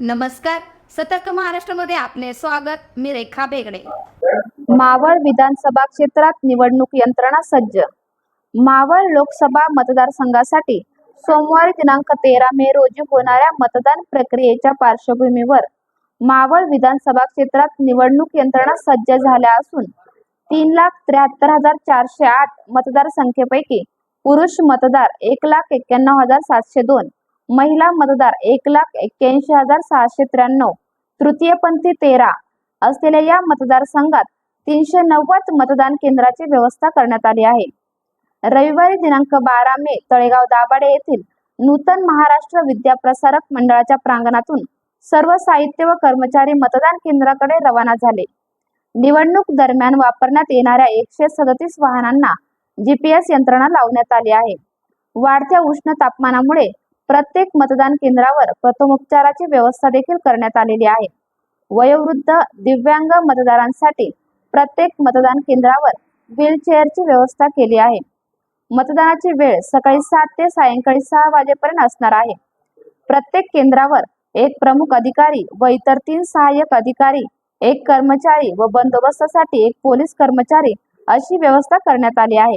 नमस्कार. सतर्क महाराष्ट्रामध्ये आपले स्वागत. मी रेखा बेगडे. मावळ विधानसभा क्षेत्रात निवडणूक यंत्रणा सज्ज. मावळ लोकसभा मतदारसंघासाठी सोमवारी दिनांक तेरा मे रोजी होणाऱ्या मतदान प्रक्रियेच्या पार्श्वभूमीवर मावळ विधानसभा क्षेत्रात निवडणूक यंत्रणा सज्ज झाल्या असून तीन लाख त्र्याहत्तर हजार चारशे आठ मतदारसंख्येपैकी पुरुष मतदार एक लाख एक्क्याण्णव हजार सातशे दोन महिला मतदार एक लाख एक्क्याऐंशी हजार सहाशे त्र्याण्णव. तृतीयपंथी तेरा. असलेल्या या मतदारसंघात तीनशे नव्वद मतदान केंद्राची व्यवस्था करण्यात आली आहे. रविवारी दिनांक बारा मे तळेगाव दाभाडे येथील नूतन महाराष्ट्र विद्याप्रसारक मंडळाच्या प्रांगणातून सर्व साहित्य व कर्मचारी मतदान केंद्राकडे रवाना झाले. निवडणूक दरम्यान वापरण्यात येणाऱ्या एकशे सदतीस वाहनांना जीपीएस यंत्रणा लावण्यात आली आहे. वाढत्या उष्ण तापमानामुळे प्रत्येक मतदान केंद्रावर प्रथमोपचाराची व्यवस्था देखील करण्यात आलेली आहे. वयोवृद्ध दिव्यांग मतदारांसाठी प्रत्येक मतदान केंद्रावर व्हीलचेअरची व्यवस्था केली आहे. मतदानाची वेळ सकाळी सात ते सायंकाळी सहा वाजेपर्यंत असणार आहे. प्रत्येक केंद्रावर एक प्रमुख अधिकारी व इतर तीन सहाय्यक अधिकारी एक कर्मचारी व बंदोबस्तासाठी एक पोलीस कर्मचारी अशी व्यवस्था करण्यात आली आहे.